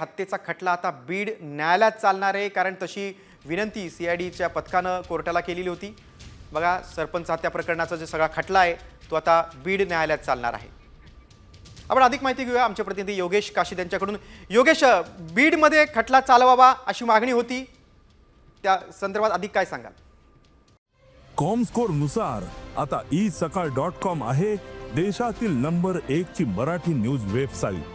हत्येचा खटला आता बीड न्यायालयात चालणार आहे कारण तशी विनंती सी आय डीच्या पथकानं कोर्टाला केलेली होती. बघा सरपंच हत्या प्रकरणाचा जो सगळा खटला आहे तो आता बीड न्यायालयात चालणार आहे. आपण अधिक माहिती घेऊया. आमचे प्रतिनिधी योगेश काशीद यांच्याकडून योगेश बीडमध्ये खटला चालवावा अशी मागणी होती. त्या संदर्भात अधिक काय सांगाल? कॉमस्कोरनुसार आता ई सकाळ डॉट कॉम आहे देशातील नंबर एक ची मराठी न्यूज वेबसाईट.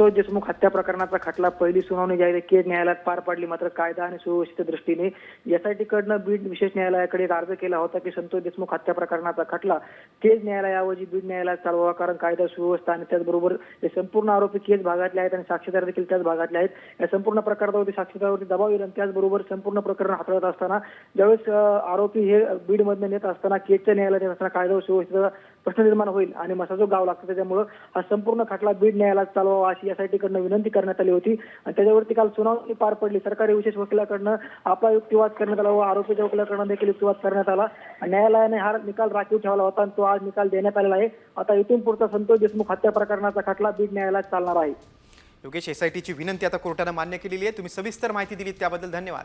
संतोष देशमुख हत्या प्रकरणाचा खटला पहिली सुनावणी जाहीर केज न्यायालयात पार पडली. मात्र कायदा आणि सुव्यवस्थेच्या दृष्टीने एसआयटी कडनं बीड विशेष न्यायालयाकडे एक अर्ज केला होता की संतोष देशमुख हत्या प्रकरणाचा खटला केज न्यायालयाऐवजी बीड न्यायालयात चालवावा. कारण कायदा सुव्यवस्था आणि त्याचबरोबर हे संपूर्ण आरोपी केज भागातले आहेत आणि साक्षीदार देखील त्याच भागातले आहेत. या संपूर्ण प्रकरणावरती साक्षीदारावरती दबाव येईल आणि त्याचबरोबर संपूर्ण प्रकरण हाताळत असताना ज्यावेळेस आरोपी हे बीडमधनं नेत असताना केजच्या न्यायालयात नेत असताना कायदा सुव्यवस्थेचा प्रश्न निर्माण होईल आणि मसाजो गाव लागतं. त्याच्यामुळं हा संपूर्ण खटला बीड न्यायालयात चालवावा अशी यासाठी कडनं विनंती करण्यात आली होती. आणि त्याच्यावरती काल सुनावणी पार पडली. सरकारी विशेष वकिलाकडनं आपला युक्तिवाद करण्यात आला व आरोपीच्या वकिलाकडनं देखील युक्तिवाद करण्यात आला. न्यायालयाने हा निकाल राखीव ठेवला होता आणि तो आज निकाल देण्यात आलेला आहे. आता इथून पुढचा संतोष देशमुख हत्या प्रकरणाचा खटला बीड न्यायालयात चालणार आहे. योगेश एस आय विनंती आता कोर्टानं मान्य केलेली आहे. तुम्ही सविस्तर माहिती दिली त्याबद्दल धन्यवाद.